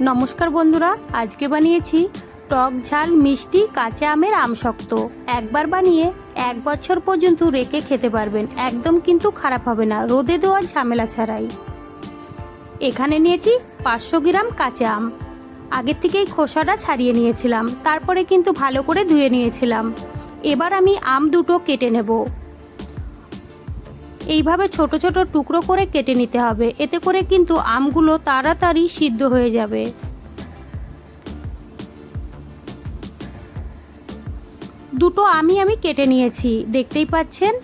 নমস্কার বন্ধুরা, আজকে বানিয়েছি টক ঝাল মিষ্টি কাঁচা আমের আমশক্ত। একবার বানিয়ে এক বছর পর্যন্ত রেখে খেতে পারবেন, একদম কিন্তু খারাপ হবে না, রোদে দেওয়া ঝামেলা ছাড়াই। এখানে নিয়েছি পাঁচশো গ্রাম কাঁচা আম। আগের থেকেই খোসাটা ছাড়িয়ে নিয়েছিলাম, তারপরে কিন্তু ভালো করে ধুয়ে নিয়েছিলাম। এবার আমি আম দুটো কেটে নেব। এইভাবে ছোট ছোট টুকরো করে কেটে নিতে হবে। এতে করে কিন্তু আমগুলো তাড়াতাড়ি সিদ্ধ হয়ে যাবে। দুটো আমি আমি কেটে নিয়েছি। দেখতেই পাচ্ছেন?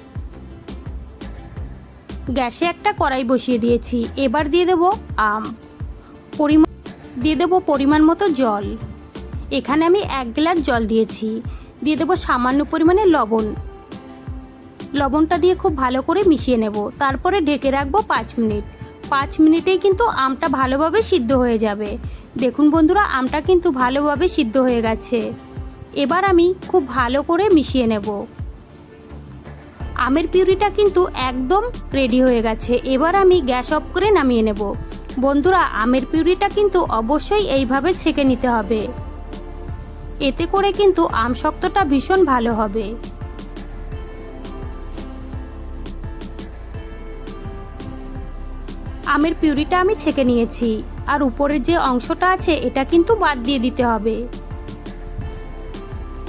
গ্যাসে একটা কড়াই বসিয়ে দিয়েছি। এবার দিয়ে দেব আম। পরিমাণ দিয়ে দেবো পরিমাণ মতো জল। এখানে আমি এক গ্লাস জল দিয়েছি। দিয়ে দেবো সামান্য পরিমাণে লবণ। লবণটা দিয়ে খুব ভালো করে মিশিয়ে নেব। তারপরে ঢেকে রাখব পাঁচ মিনিট। পাঁচ মিনিটেই কিন্তু আমটা ভালোভাবে সিদ্ধ হয়ে যাবে। দেখুন বন্ধুরা, আমটা কিন্তু ভালোভাবে সিদ্ধ হয়ে গেছে। এবার আমি খুব ভালো করে মিশিয়ে নেব। আমের পিউরিটা কিন্তু একদম রেডি হয়ে গেছে। এবার আমি গ্যাস অফ করে নামিয়ে নেব। বন্ধুরা, আমের পিউরিটা কিন্তু অবশ্যই এইভাবে ছেঁকে নিতে হবে। এতে করে কিন্তু আম শক্তটা ভীষণ ভালো হবে। আমের পিউরিটা আমি ছেঁকে নিয়েছি। আর উপরের যে অংশটা আছে, এটা কিন্তু বাদ দিয়ে দিতে হবে।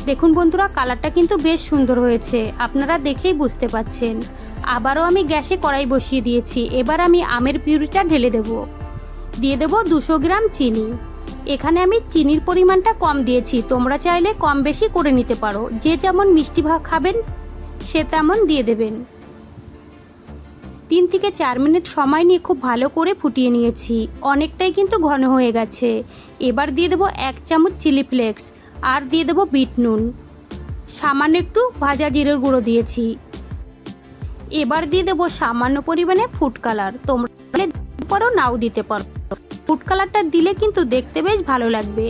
দেখুন বন্ধুরা, কালারটা কিন্তু বেশ সুন্দর হয়েছে। আপনারা দেখেই বুঝতে পাচ্ছেন। আবারও আমি গ্যাসে কড়াই বসিয়ে দিয়েছি। এবার আমি আমের পিউরিটা ঢেলে দেব। দিয়ে দেব দুশো গ্রাম চিনি। এখানে আমি চিনির পরিমাণটা কম দিয়েছি। তোমরা চাইলে কম বেশি করে নিতে পারো। যে যেমন মিষ্টি ভাগ খাবেন, সে তেমন দিয়ে দেবেন। তিন থেকে চার মিনিট সময় নিয়ে খুব ভালো করে ফুটিয়ে নিয়েছি। অনেকটাই কিন্তু ঘন হয়ে গেছে। এবার দিয়ে দেবো এক চামচ চিলি ফ্লেক্স আর দিয়ে দেবো বিট নুন। সামান্য একটু ভাজা জিরের গুঁড়ো দিয়েছি। এবার দিয়ে দেবো সামান্য পরিমাণে ফুড কালার। তোমরা পারো, নাও দিতে পারো। ফুড কালারটা দিলে কিন্তু দেখতে বেশ ভালো লাগবে।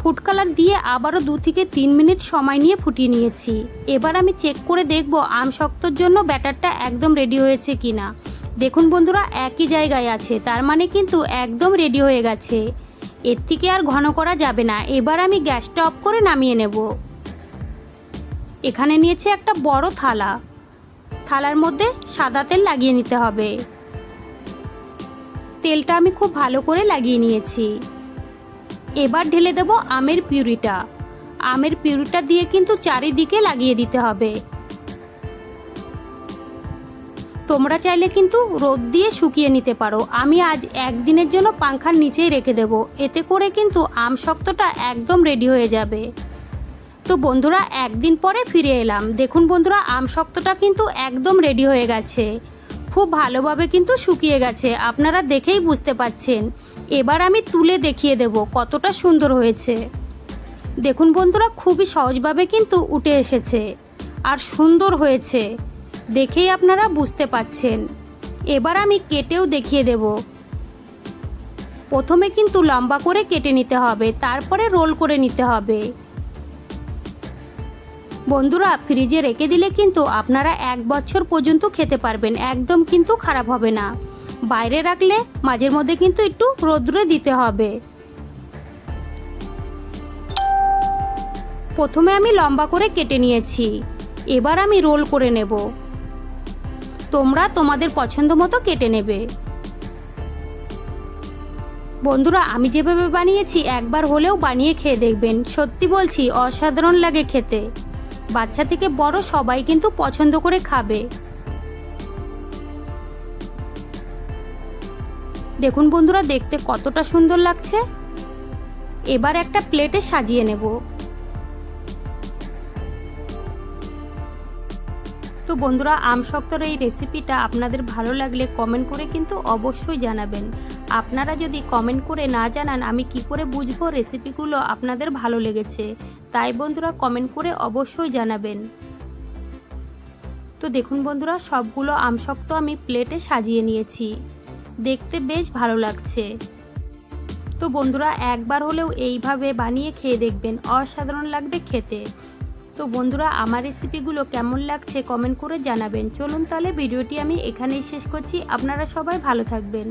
ফুড কালার দিয়ে আবারও দু থেকে তিন মিনিট সময় নিয়ে ফুটিয়ে নিয়েছি। এবার আমি চেক করে দেখব আম শক্তর জন্য ব্যাটারটা একদম রেডি হয়েছে কিনা। দেখুন বন্ধুরা, একই জায়গায় আছে, তার মানে কিন্তু একদম রেডি হয়ে গেছে। এর থেকে আর ঘন করা যাবে না, এবার আমি গ্যাসটা অফ করে নামিয়ে নেব। এখানে নিয়েছে একটা বড় থালা। থালার মধ্যে সাদা তেল লাগিয়ে নিতে হবে। তেলটা আমি খুব ভালো করে লাগিয়ে নিয়েছি। এবার ঢেলে দেব আমের পিউরিটা। আমের পিউরিটা দিয়ে কিন্তু চারিদিকে লাগিয়ে দিতে হবে। তোমরা চাইলে কিন্তু রোদ দিয়ে শুকিয়ে নিতে পারো। আমি আজ একদিনের জন্য পাংখার নিচেই রেখে দেব। এতে করে কিন্তু আম শক্তটা একদম রেডি হয়ে যাবে। তো বন্ধুরা, একদিন পরে ফিরে এলাম। দেখুন বন্ধুরা, আম শক্তটা কিন্তু একদম রেডি হয়ে গেছে। খুব ভালোভাবে কিন্তু শুকিয়ে গেছে। আপনারা দেখেই বুঝতে পাচ্ছেন। এবার আমি তুলে দেখিয়ে দেব কতটা সুন্দর হয়েছে। দেখুন বন্ধুরা, খুবই সহজভাবে কিন্তু উঠে এসেছে আর সুন্দর হয়েছে, দেখেই আপনারা বুঝতে পাচ্ছেন। এবার আমি কেটেও দেখিয়ে দেব। প্রথমে কিন্তু লম্বা করে কেটে নিতে হবে, তারপরে রোল করে নিতে হবে। বন্ধুরা, ফ্রিজে রেখে দিলে কিন্তু আপনারা এক বছর পর্যন্ত খেতে পারবেন, একদম কিন্তু খারাপ হবে না। বাইরে রাখলে মাঝের মধ্যে কিন্তু একটু রোদ্রে দিতে হবে। প্রথমে আমি লম্বা করে কেটে নিয়েছি। এবার আমি রোল করে নেব। তোমরা তোমাদের পছন্দ মতো কেটে নেবে। বন্ধুরা, আমি যেভাবে বানিয়েছি, একবার হলেও বানিয়ে খেয়ে দেখবেন। সত্যি বলছি, অসাধারণ লাগে খেতে। বাচ্চা থেকে বড় সবাই কিন্তু পছন্দ করে খাবে। দেখুন বন্ধুরা, দেখতে কতটা সুন্দর লাগছে। এবার একটা প্লেটে সাজিয়ে নেব। তো বন্ধুরা আম শক্তর এই রেসিপিটা আপনাদের ভালো লাগলে কমেন্ট করে কিন্তু অবশ্যই জানাবেন। আপনারা যদি কমেন্ট করে না জানান, আমি কি করে বুঝব রেসিপিগুলো আপনাদের ভালো লেগেছে? তাই বন্ধুরা, কমেন্ট করে অবশ্যই জানাবেন। তো দেখুন বন্ধুরা, সবগুলো আম শক্ত আমি প্লেটে সাজিয়ে নিয়েছি। দেখতে বেশ ভালো লাগছে। তো বন্ধুরা, একবার হলেও এইভাবে বানিয়ে খেয়ে দেখবেন, অসাধারণ লাগবে খেতে। তো বন্ধুরা, আমার রেসিপিগুলো কেমন লাগছে কমেন্ট করে জানাবেন। চলুন তাহলে ভিডিওটি আমি এখানেই শেষ করছি। আপনারা সবাই ভালো থাকবেন।